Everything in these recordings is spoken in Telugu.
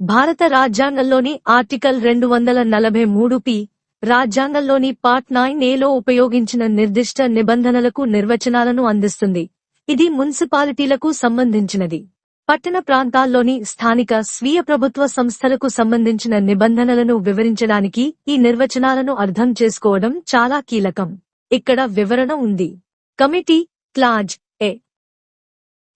భారత రాజ్యాంగంలోని ఆర్టికల్ రెండు వందల నలభై మూడు పి రాజ్యాంగంలోని పార్ట్ నైన్ ఏలో ఉపయోగించిన నిర్దిష్ట నిబంధనలకు నిర్వచనాలను అందిస్తుంది. ఇది మున్సిపాలిటీలకు సంబంధించినది. పట్టణ ప్రాంతాల్లోని స్థానిక స్వీయ ప్రభుత్వ సంస్థలకు సంబంధించిన నిబంధనలను వివరించడానికి ఈ నిర్వచనాలను అర్థం చేసుకోవడం చాలా కీలకం. ఇక్కడ వివరణ ఉంది. కమిటీ క్లాజ్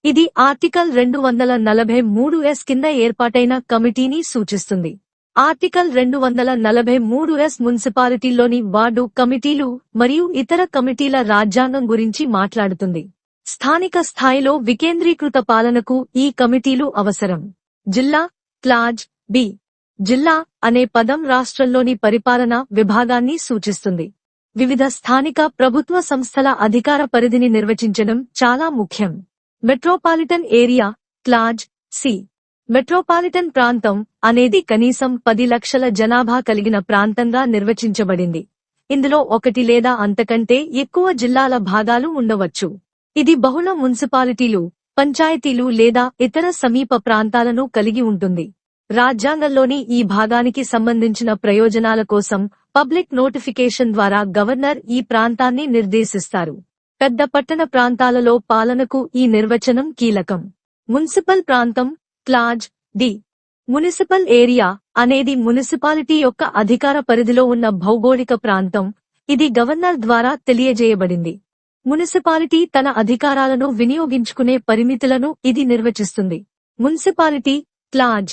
ఇది ఆర్టికల్ రెండు వందల నలభై మూడు ఎస్ కింద ఏర్పాటైన కమిటీని సూచిస్తుంది. ఆర్టికల్ రెండు వందల నలభై మూడు ఎస్ మున్సిపాలిటీలోని వార్డు కమిటీలు మరియు ఇతర కమిటీల రాజ్యాంగం గురించి మాట్లాడుతుంది. స్థానిక స్థాయిలో వికేంద్రీకృత పాలనకు ఈ కమిటీలు అవసరం. జిల్లా క్లాజ్ బి. జిల్లా అనే పదం రాష్ట్రంలోని పరిపాలన విభాగాన్ని సూచిస్తుంది. వివిధ స్థానిక ప్రభుత్వ సంస్థల అధికార పరిధిని నిర్వచించడం చాలా ముఖ్యం. Metropolitan area clause C. Metropolitan ప్రాంతం అనేది కనీసం పది లక్షల జనాభా కలిగిన ప్రాంతంగా నిర్వచించబడింది. ఇందులో ఒకటి లేదా అంతకంటే ఎక్కువ జిల్లాల భాగాలు ఉండవచ్చు. ఇది బహుళ మున్సిపాలిటీలు పంచాయతీలు లేదా ఇతర సమీప ప్రాంతాలను కలిగి ఉంటుంది. రాజ్యాంగంలోని ఈ భాగానికి సంబంధించిన ప్రయోజనాల కోసం పబ్లిక్ నోటిఫికేషన్ ద్వారా గవర్నర్ ఈ ప్రాంతాన్ని నిర్దేశిస్తారు. పెద్ద పట్టణ ప్రాంతాలలో పాలనకు ఈ నిర్వచనం కీలకం. మున్సిపల్ ప్రాంతం క్లాజ్ డి. మునిసిపల్ ఏరియా అనేది మున్సిపాలిటీ యొక్క అధికార పరిధిలో ఉన్న భౌగోళిక ప్రాంతం. ఇది గవర్నర్ ద్వారా తెలియజేయబడింది. మున్సిపాలిటీ తన అధికారాలను వినియోగించుకునే పరిమితులను ఇది నిర్వచిస్తుంది. మున్సిపాలిటీ క్లాజ్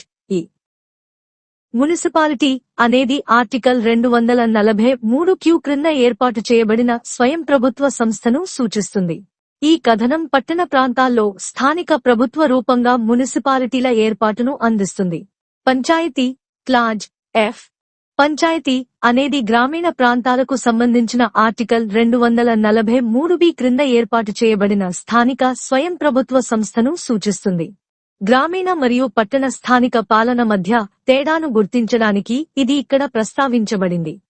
మున్సిపాలిటీ అనేది ఆర్టికల్ రెండు వందల నలభై మూడు క్యూ క్రింద ఏర్పాటు చేయబడిన స్వయం ప్రభుత్వ సంస్థను సూచిస్తుంది. ఈ కథనం పట్టణ ప్రాంతాల్లో స్థానిక ప్రభుత్వ రూపంగా మున్సిపాలిటీల ఏర్పాటును అందిస్తుంది. Panchayat clause F. పంచాయతీ అనేది గ్రామీణ ప్రాంతాలకు సంబంధించిన ఆర్టికల్ రెండు వందల నలభై మూడు బి క్రింద ఏర్పాటు చేయబడిన స్థానిక స్వయం ప్రభుత్వ సంస్థను సూచిస్తుంది. గ్రామీణ మరియు పట్టణ స్థానిక పాలన మధ్య తేడాను గుర్తించడానికి ఇది ఇక్కడ ప్రస్తావించబడింది.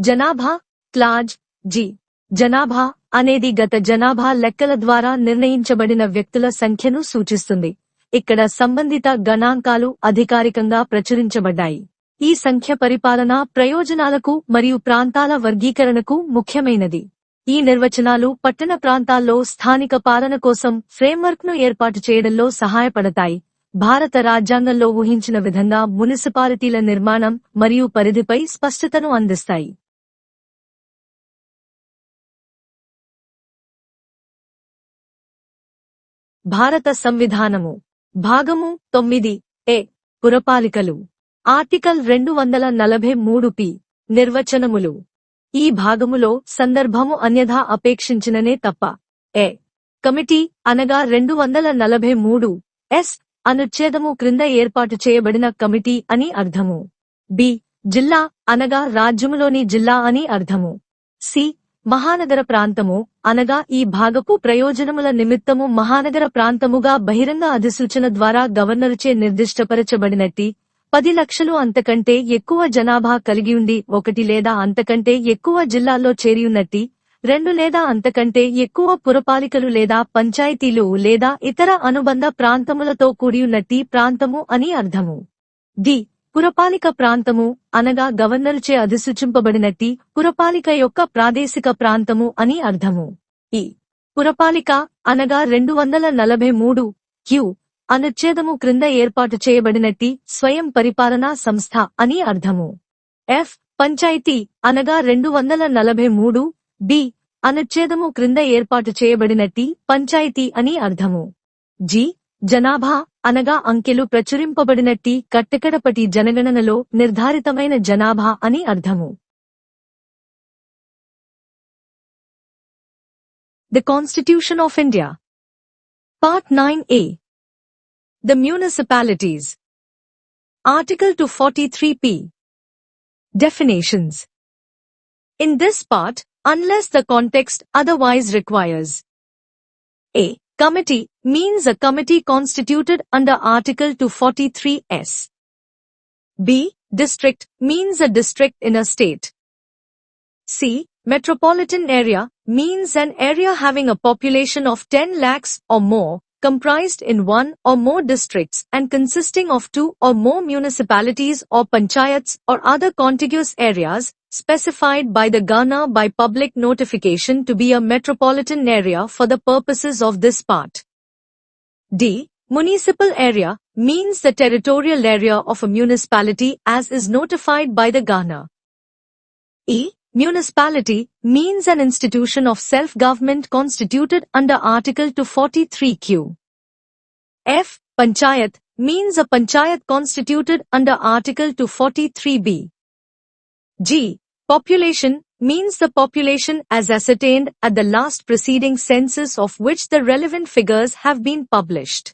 జనాభా క్లాజ్ జి. జనాభా అనేది గత జనాభా లెక్కల ద్వారా నిర్ణయించబడిన వ్యక్తుల సంఖ్యను సూచిస్తుంది. ఇక్కడ సంబంధిత గణాంకాలు అధికారికంగా ప్రచురించబడ్డాయి. ఈ సంఖ్య పరిపాలన ప్రయోజనాలకు మరియు ప్రాంతాల వర్గీకరణకు ముఖ్యమైనది. ఈ నిర్వచనాలు పట్టణ ప్రాంతాల్లో స్థానిక పాలన కోసం ఫ్రేమ్వర్క్ను ఏర్పాటు చేయడంలో సహాయపడతాయి. భారత రాజ్యాంగంలో ఊహించిన విధంగా మున్సిపాలిటీల నిర్మాణం మరియు పరిధిపై స్పష్టతను అందిస్తాయి. భారత సంవిధానము. భాగము తొమ్మిది ఏ. పురపాలికలు. ఆర్టికల్ రెండు వందల నలభై మూడు పి. నిర్వచనములు. ఈ భాగములో సందర్భము అన్యథా అపేక్షించిననే తప్ప. ఏ కమిటీ అనగా రెండు వందల నలభై మూడు. ఎస్. అనుచ్ఛేదము క్రింద ఏర్పాటు చేయబడిన కమిటీ అని అర్థము. బి. జిల్లా అనగా రాజ్యములోని జిల్లా అని అర్థము. సి. మహానగర ప్రాంతము అనగా ఈ భాగపు ప్రయోజనముల నిమిత్తము మహానగర ప్రాంతముగా బహిరంగ అధిసూచన ద్వారా గవర్నరుచే నిర్దిష్టపరచబడినట్టి పది లక్షలు అంతకంటే ఎక్కువ జనాభా కలిగియుండి ఒకటి లేదా అంతకంటే ఎక్కువ జిల్లాల్లో చేరియున్నట్టి రెండు లేదా అంతకంటే ఎక్కువ పురపాలికలు లేదా పంచాయతీలు లేదా ఇతర అనుబంధ ప్రాంతములతో కూడియున్నట్టి ప్రాంతము అని అర్థము. ది పురపాలిక ప్రాంతము అనగా గవర్నరుచే అధిసూచింపబడినట్టి పురపాలిక యొక్క ప్రాదేశిక ప్రాంతము అని అర్థము. ఈ పురపాలిక అనగా రెండు వందల నలభై మూడు క్యూ అనుచ్ఛేదము క్రింద ఏర్పాటు చేయబడినట్టి స్వయం పరిపాలనా సంస్థ అని అర్థము. ఎఫ్. పంచాయతీ అనగా రెండు వందల నలభై మూడు బి. అనుచ్ఛేదము క్రింద ఏర్పాటు చేయబడినట్టి పంచాయతీ అని అర్థము. జి. జనాభా అనగా అంకెలు ప్రచురింపబడినట్టి కట్టెకడపటి జనగణనలో నిర్ధారితమైన జనాభా అని అర్థము. The constitution of India. Part nine A. The municipalities. Article 243p. Definitions. In this part, unless the context otherwise requires. A. Committee means a committee constituted under Article 243s. B. District means a district in a state. C. Metropolitan area means an area having a population of 10 lakhs or more comprised in one or more districts and consisting of two or more municipalities or panchayats or other contiguous areas specified by the Ghana by public notification to be a metropolitan area for the purposes of this part. D. Municipal area means the territorial area of a municipality as is notified by the Ghana. E. Municipality means an institution of self-government constituted under Article 243Q. F. Panchayat means a panchayat constituted under Article 243B. G. Population means the population as ascertained at the last preceding census of which the relevant figures have been published.